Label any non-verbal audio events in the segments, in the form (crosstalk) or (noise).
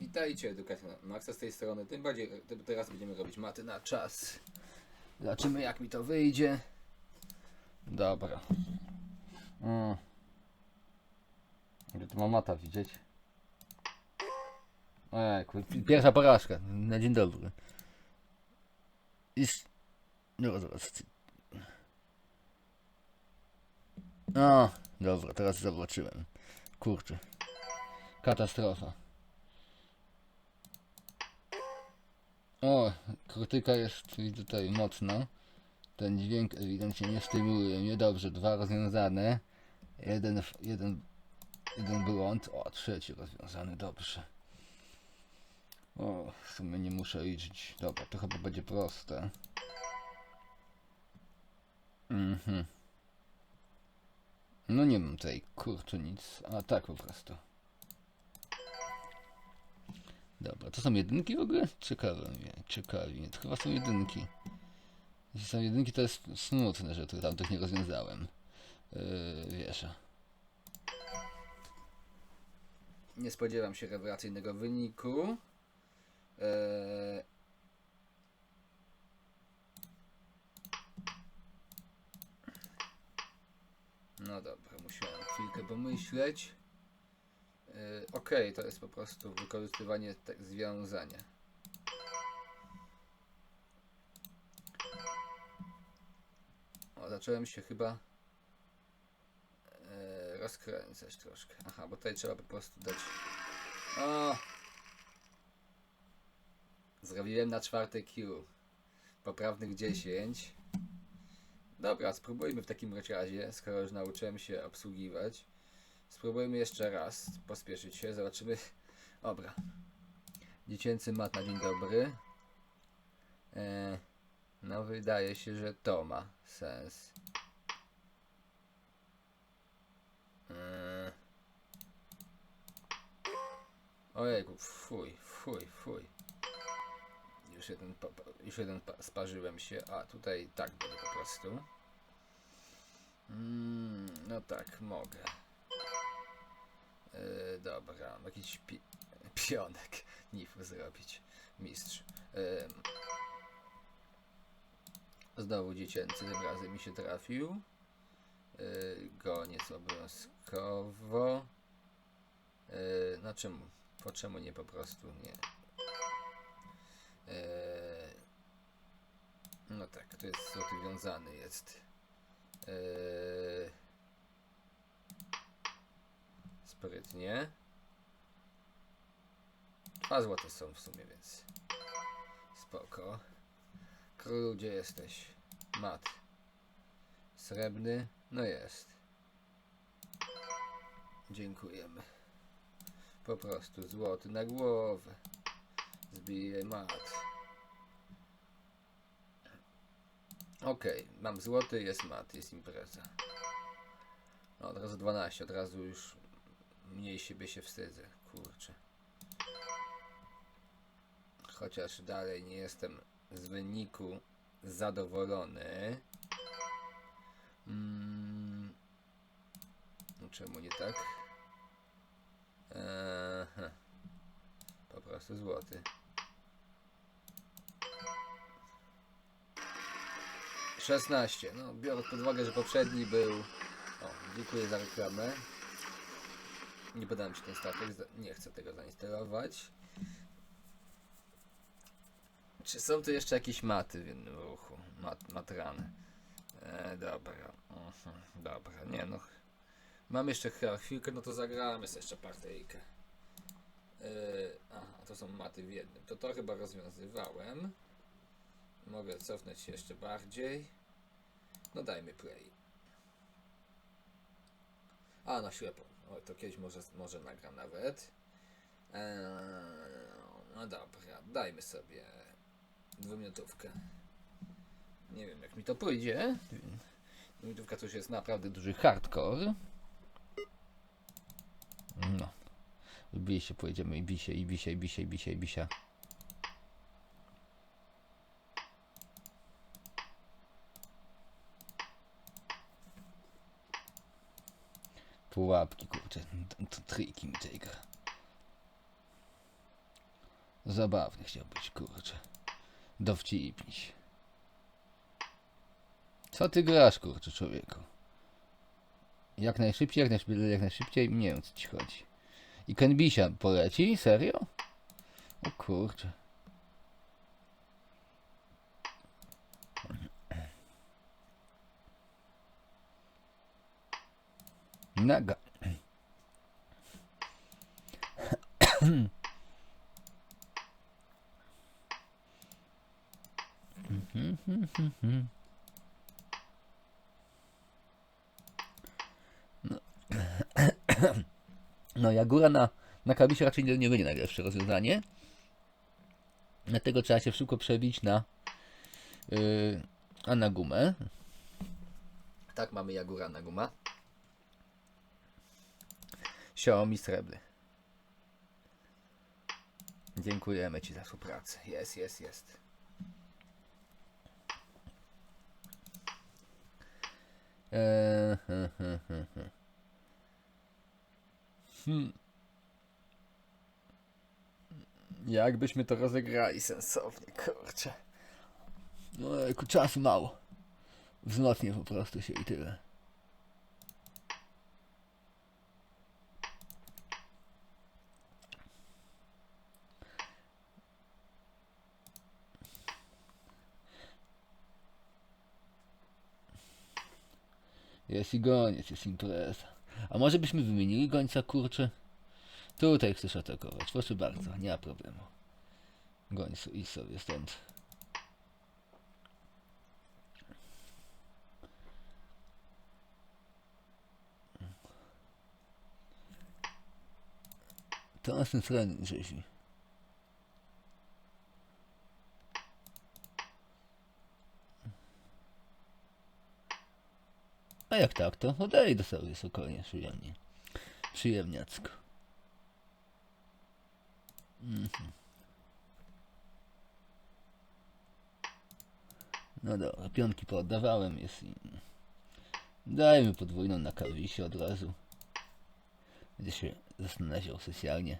Witajcie, edukacja Maxa z tej strony. Tym bardziej te- teraz będziemy robić maty na czas. Zobaczymy jak mi to wyjdzie. Dobra. Mm. Gdzie tu ma mata widzieć? Ojejku, pierwsza porażka. Na dzień dobry. Iż... No zaraz. O, dobra, teraz zobaczyłem. Kurczę. Katastrofa. O, krytyka jest tutaj mocna. Ten dźwięk ewidentnie nie stymuluje mnie. Dobrze, dwa rozwiązane. Jeden, jeden, jeden błąd. O, trzeci rozwiązany, dobrze. O, w sumie nie muszę liczyć. Dobra, to chyba będzie proste. Mhm. No nie mam tutaj, kurczę, nic. A tak po prostu. Dobra, to są jedynki w ogóle? Ciekawe mnie, ciekawi mnie. To chyba są jedynki. Jeśli są jedynki, to jest smutne, że tu tamtych nie rozwiązałem. Yy, wiesz. Nie spodziewam się rewelacyjnego wyniku. Eee... No dobra, musiałem chwilkę pomyśleć. Yy, Okej, to jest po prostu wykorzystywanie te- związania. O, zacząłem się chyba e, rozkręcać troszkę. Aha, bo tutaj trzeba po prostu dać. O! Zrobiłem na czwarte Q. Poprawnych 10. Dobra, spróbujmy w takim razie, skoro już nauczyłem się obsługiwać. Spróbujmy jeszcze raz pospieszyć się, zobaczymy. Dobra. Dziecięcy mat na dzień dobry. E, no, wydaje się, że to ma sens. E, ojejku, fuj, fuj, fuj. Już jeden, już jeden pa- sparzyłem się, a tutaj tak będzie po prostu. Mm, no tak, mogę. Yy, dobra, jakiś pi pionek (laughs) nifu zrobić. Mistrz. Yy, znowu dziecięcy, tym razem mi się trafił. Yy, goniec obowiązkowo. Yy, no czemu? Po czemu nie po prostu nie? Yy, no tak, to jest złoty wiązany jest. Yy, sprytnie. Dwa złote są w sumie, więc spoko. Królu, gdzie jesteś? Mat. Srebrny? No jest. Dziękujemy. Po prostu złoty na głowę. Zbiję mat. Okej, mam złoty, jest mat, jest impreza. No, od razu 12, od razu już mniej siebie się wstydzę, kurczę. Chociaż dalej nie jestem z wyniku zadowolony. Mm. No Czemu nie tak? Po prostu złoty. 16. No, biorąc pod uwagę, że poprzedni był. O, dziękuję za reklamę. Nie podałem ci ten statek, nie chcę tego zainstalować. Czy są tu jeszcze jakieś maty w jednym ruchu? Mat, matrany. E, dobra. Mhm, dobra, nie no. Mam jeszcze chwilkę, no to zagramy sobie jeszcze partyjkę. E, aha, to są maty w jednym. To to chyba rozwiązywałem. Mogę cofnąć się jeszcze bardziej. No dajmy play. A, na ślepo. O, to kiedyś może, może nagram nawet. Eee, no dobra, dajmy sobie dwuminutówkę. Nie wiem jak mi to pójdzie. Dwuminutówka to już jest naprawdę duży hardcore. No. I bij się, pojedziemy i bij się, i bij się, i bij się, i bij się, i bij Pułapki, kurczę, triki mi tej gra. Zabawny chciał być, kurczę. Dowcipniś. Co ty grasz, kurczę, człowieku? Jak najszybciej, jak najszybciej, jak najszybciej, nie wiem, co ci chodzi. I Kenbisia poleci? Serio? O kurczę. Naga. No, no Jagura na, na kabisie raczej nie, nie będzie najlepsze rozwiązanie. Dlatego trzeba się szybko przebić na yy, a na gumę. Tak, mamy Jagura na guma. Xiaomi srebrny. Dziękujemy Ci za współpracę. Jest, jest, jest. Eee. Hmm. Jakbyśmy to rozegrali sensownie, kurczę. No, czasu mało. Wzmocnię po prostu się i tyle. Jest i goniec, jest impreza. A może byśmy wymienili gońca, kurczę? Tutaj chcesz atakować, proszę bardzo, nie ma problemu. Gońcu, idź sobie stąd. To ten srebrny rzezi. A jak tak, to odejdę sobie spokojnie, przyjemnie. Przyjemniacko. Mhm. No dobra, pionki pooddawałem, jest i... Dajmy podwójną na kawisie od razu. Będzie się zastanawiał socjalnie.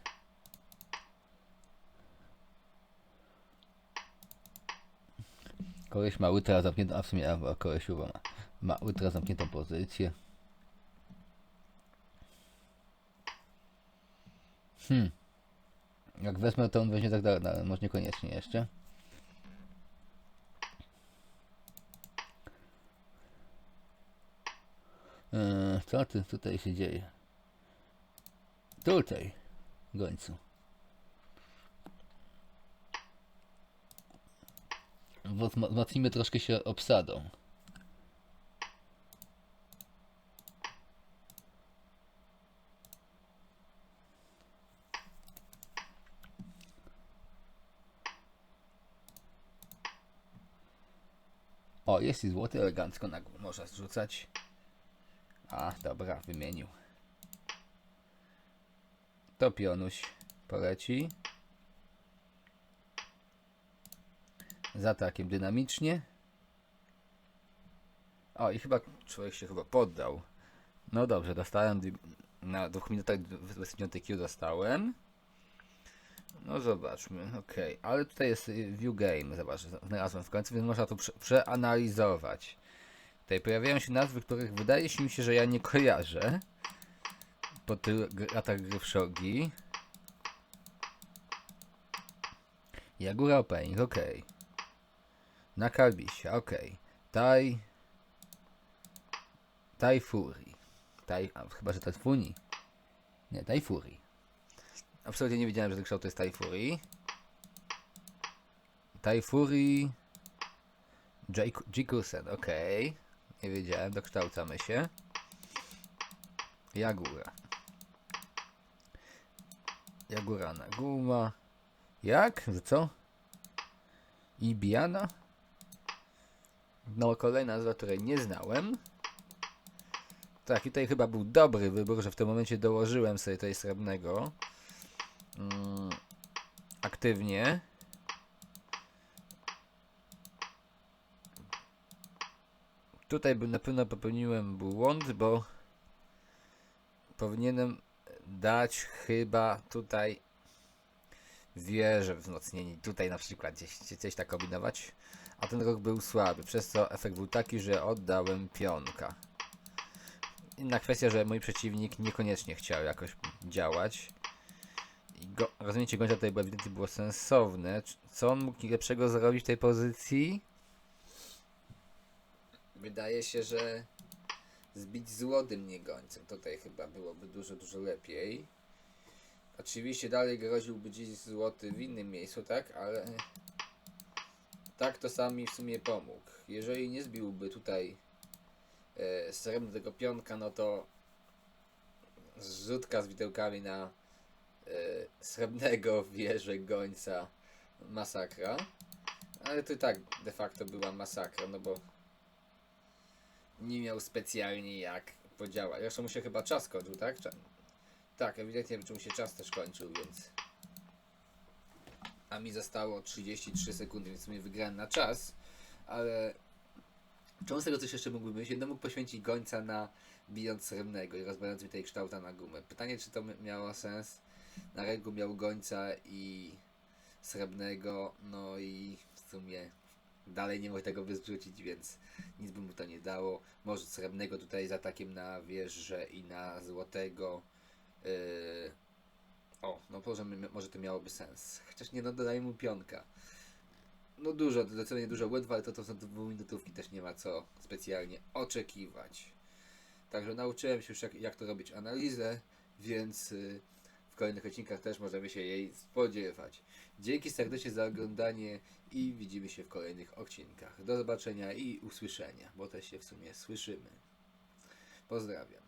Koleś ma ultra zamkniętą, a w sumie a, koleś chyba ma, ma ultra zamkniętą pozycję. Hmm. Jak wezmę, to on weźmie tak dalej, no, może niekoniecznie jeszcze. Eee, co ty tutaj się dzieje? Tutaj, gońcu. Wzmocnimy troszkę się obsadą. O, jest i złoty elegancko na górę można zrzucać. A, dobra, wymienił. To pionuś poleci. Z atakiem dynamicznie. O, i chyba człowiek się chyba poddał. No dobrze, dostałem na dwóch minutach 29 Q dostałem. No zobaczmy, ok, ale tutaj jest y, view game, zobacz, znalazłem w końcu, więc można to prze przeanalizować. Tutaj pojawiają się nazwy, których wydaje się mi się, że ja nie kojarzę. Po gr- latach gry w szogi. Jagura Opening, ok. Na Kalbisie, ok. Tai... Tai Fury. Tai... A, chyba, że Tajfuni. Nie, Tai Fury. Absolutnie nie wiedziałem, że ten kształt to jest Fury... Jake- Jikusen, ok. Nie wiedziałem, dokształcamy się. Jagura. Jagurana guma. Jak? Że co? Ibiana? No, kolejna nazwa, której nie znałem. Tak, i tutaj chyba był dobry wybór, że w tym momencie dołożyłem sobie tutaj srebrnego. Mm, aktywnie. Tutaj na pewno popełniłem błąd, bo powinienem dać chyba tutaj wieże wzmocnieni. Tutaj na przykład gdzieś, gdzieś tak kombinować. A ten ruch był słaby, przez co efekt był taki, że oddałem pionka. Inna kwestia, że mój przeciwnik niekoniecznie chciał jakoś działać. Go, rozwinięcie gońca tutaj ewidentnie było sensowne. Co on mógł lepszego zrobić w tej pozycji? Wydaje się, że zbić złotym nie gońcem. Tutaj chyba byłoby dużo, dużo lepiej. Oczywiście dalej groziłby gdzieś złoty w innym miejscu, tak? Ale tak to sam mi w sumie pomógł. Jeżeli nie zbiłby tutaj e, srebrnego pionka, no to zrzutka z widełkami na e, srebrnego (laughs) wieżę gońca masakra. Ale to i tak de facto była masakra, no bo nie miał specjalnie jak podziałać. Zresztą mu się chyba czas kończył, tak? Cza- tak, ewidentnie mu się czas też kończył, więc. A mi zostało 33 sekundy, więc w sumie wygrałem na czas, ale. Czemu z tego coś jeszcze mógłby być? Jedno mógł poświęcić gońca na bijąc srebrnego i rozbijając mi tej kształta na gumę. Pytanie, czy to mi- miało sens? Na ręku miał gońca i srebrnego, no i w sumie dalej nie mógł tego wyrzucić, więc nic by mu to nie dało. Może srebrnego tutaj z atakiem na wieżę i na złotego. Yy... O, no może, może to miałoby sens. Chociaż nie, no dodaję mu pionka. No dużo, zdecydowanie dużo łatwo, ale to, to są dwuminutówki, też nie ma co specjalnie oczekiwać. Także nauczyłem się już jak, jak to robić analizę, więc yy, w kolejnych odcinkach też możemy się jej spodziewać. Dzięki serdecznie za oglądanie i widzimy się w kolejnych odcinkach. Do zobaczenia i usłyszenia, bo też się w sumie słyszymy. Pozdrawiam.